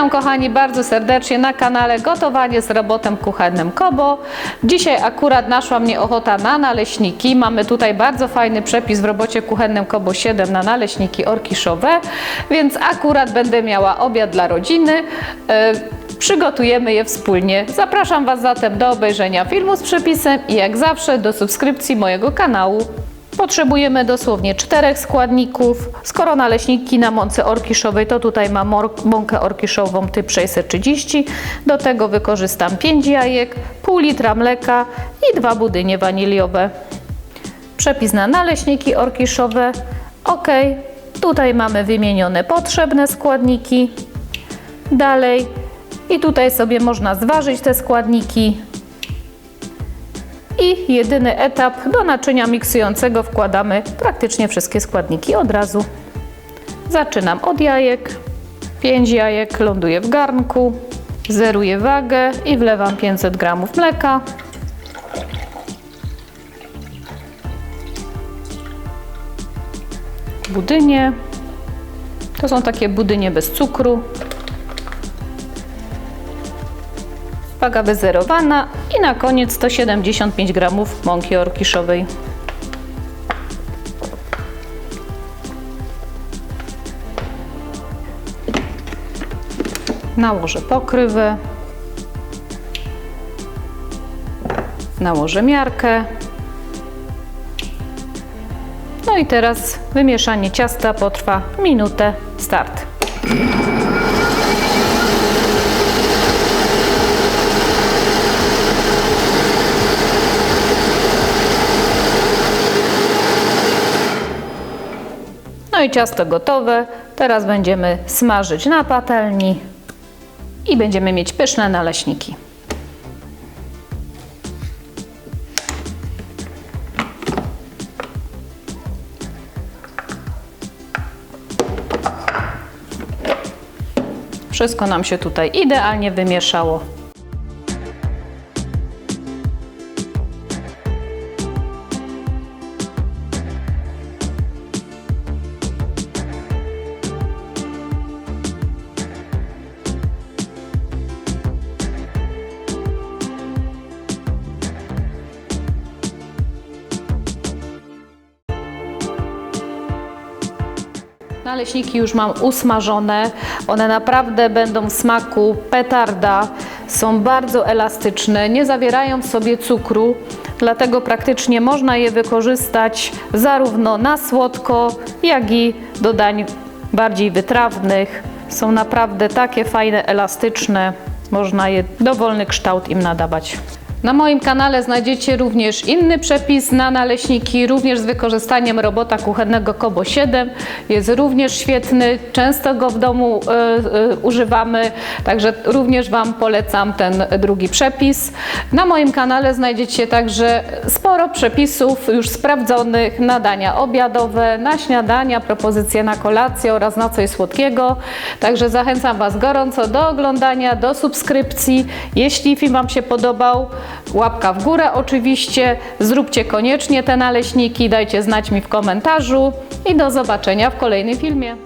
Witam kochani bardzo serdecznie na kanale Gotowanie z robotem kuchennym Kobo. Dzisiaj akurat naszła mnie ochota na naleśniki. Mamy tutaj bardzo fajny przepis w robocie kuchennym Kobo 7 na naleśniki orkiszowe, więc akurat będę miała obiad dla rodziny. E, Przygotujemy je wspólnie. Zapraszam Was zatem do obejrzenia filmu z przepisem i jak zawsze do subskrypcji mojego kanału. Potrzebujemy dosłownie czterech składników. Skoro naleśniki na mące orkiszowej, to tutaj mam mąkę orkiszową typ 630. Do tego wykorzystam 5 jajek, pół litra mleka i dwa budynie waniliowe. Przepis na naleśniki orkiszowe. Ok, tutaj mamy wymienione potrzebne składniki. Dalej i tutaj sobie można zważyć te składniki. I jedyny etap do naczynia miksującego wkładamy praktycznie wszystkie składniki od razu. Zaczynam od jajek. 5 jajek ląduje w garnku. Zeruję wagę i wlewam 500 g mleka. Budynie. To są takie budynie bez cukru. Waga wyzerowana i na koniec 175 g mąki orkiszowej. Nałożę pokrywę. Nałożę miarkę. No i teraz wymieszanie ciasta potrwa minutę. Start. No i ciasto gotowe. Teraz będziemy smażyć na patelni i będziemy mieć pyszne naleśniki. Wszystko nam się tutaj idealnie wymieszało. Naleśniki już mam usmażone. One naprawdę będą w smaku petarda. Są bardzo elastyczne, nie zawierają w sobie cukru, dlatego praktycznie można je wykorzystać zarówno na słodko, jak i do dań bardziej wytrawnych. Są naprawdę takie fajne, elastyczne. Można je dowolny kształt im nadawać. Na moim kanale znajdziecie również inny przepis na naleśniki, również z wykorzystaniem robota kuchennego Kobo 7. Jest również świetny, często go w domu e, e, używamy, także również Wam polecam ten drugi przepis. Na moim kanale znajdziecie także sporo przepisów już sprawdzonych na dania obiadowe, na śniadania, propozycje na kolację oraz na coś słodkiego. Także zachęcam Was gorąco do oglądania, do subskrypcji. Jeśli film Wam się podobał, Łapka w górę oczywiście, zróbcie koniecznie te naleśniki, dajcie znać mi w komentarzu. I do zobaczenia w kolejnym filmie.